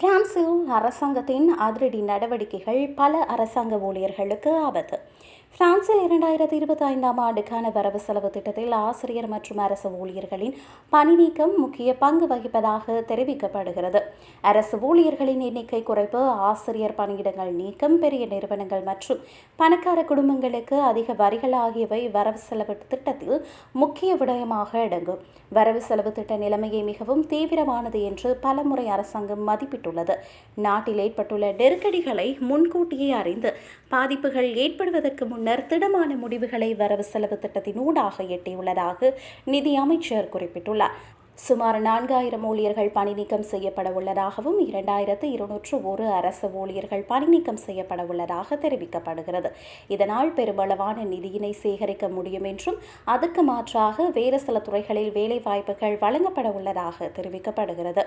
பிரான்சில் அரசாங்கத்தின் அதிரடி நடவடிக்கைகள் பல அரசாங்க ஊழியர்களுக்கு ஆபத்து. பிரான்சில் இரண்டாயிரத்தி இருபத்தி ஐந்தாம் ஆண்டுக்கான வரவு செலவு திட்டத்தில் ஆசிரியர் மற்றும் அரசு ஊழியர்களின் பணி நீக்கம் முக்கிய பங்கு வகிப்பதாக தெரிவிக்கப்படுகிறது. அரசு ஊழியர்களின் எண்ணிக்கை குறைப்பு ஆசிரியர் பணியிடங்கள் நீக்கம் பெரிய நிறுவனங்கள் மற்றும் பணக்கார குடும்பங்களுக்கு அதிக வரிகள் ஆகியவை வரவு செலவு திட்டத்தில் முக்கிய விடயமாக அடங்கும். வரவு செலவு திட்ட நிலைமையை மிகவும் தீவிரமானது என்று பலமுறை அரசாங்கம் மதிப்பிட்டுள்ளது. நாட்டில் ஏற்பட்டுள்ள நெருக்கடிகளை முன்கூட்டியே அறிந்து பாதிப்புகள் ஏற்படுவதற்கு முன் முன்னர் திடமான முடிவுகளை வரவு செலவு திட்டத்தின் ஊடாக எட்டியுள்ளதாக நிதி அமைச்சர் குறிப்பிட்டுள்ளார். சுமார் நான்காயிரம் ஊழியர்கள் பணிநீக்கம் செய்யப்பட உள்ளதாகவும் இரண்டாயிரத்து இருநூற்று ஒரு அரசு ஊழியர்கள் பணிநீக்கம் செய்யப்பட உள்ளதாக தெரிவிக்கப்படுகிறது. இதனால் பெருமளவான நிதியினை சேகரிக்க முடியும் என்றும் அதற்கு மாற்றாக வேறு சில துறைகளில் வேலைவாய்ப்புகள் வழங்கப்பட உள்ளதாக தெரிவிக்கப்படுகிறது.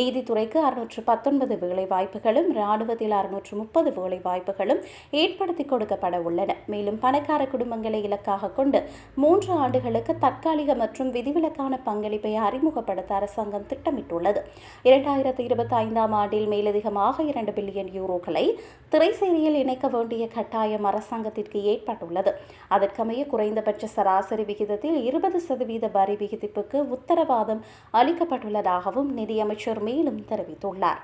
நீதித்துறைக்கு அறுநூற்று பத்தொன்பது வேலைவாய்ப்புகளும் இராணுவத்தில் அறுநூற்று முப்பது வேலைவாய்ப்புகளும் ஏற்படுத்தி கொடுக்கப்பட உள்ளன. மேலும் பணக்கார குடும்பங்களை இலக்காக கொண்டு மூன்று ஆண்டுகளுக்கு தற்காலிக மற்றும் விதிவிலக்கான பங்களிப்பை அறிமுக அறிமுகப்படுத்த அரசாங்கம் திட்டமிட்டுள்ளது. இரண்டாயிரத்தி இருபத்தி ஐந்தாம் ஆண்டில் மேலதிகமாக இரண்டு பில்லியன் யூரோக்களை திரைசேரியில் இணைக்க வேண்டிய கட்டாயம் அரசாங்கத்திற்கு ஏற்பட்டுள்ளது. அதற்கமைய குறைந்தபட்ச சராசரி விகிதத்தில் இருபது சதவீத வரி விகிதிப்புக்கு உத்தரவாதம் அளிக்கப்பட்டுள்ளதாகவும் நிதியமைச்சர் மேலும் தெரிவித்துள்ளார்.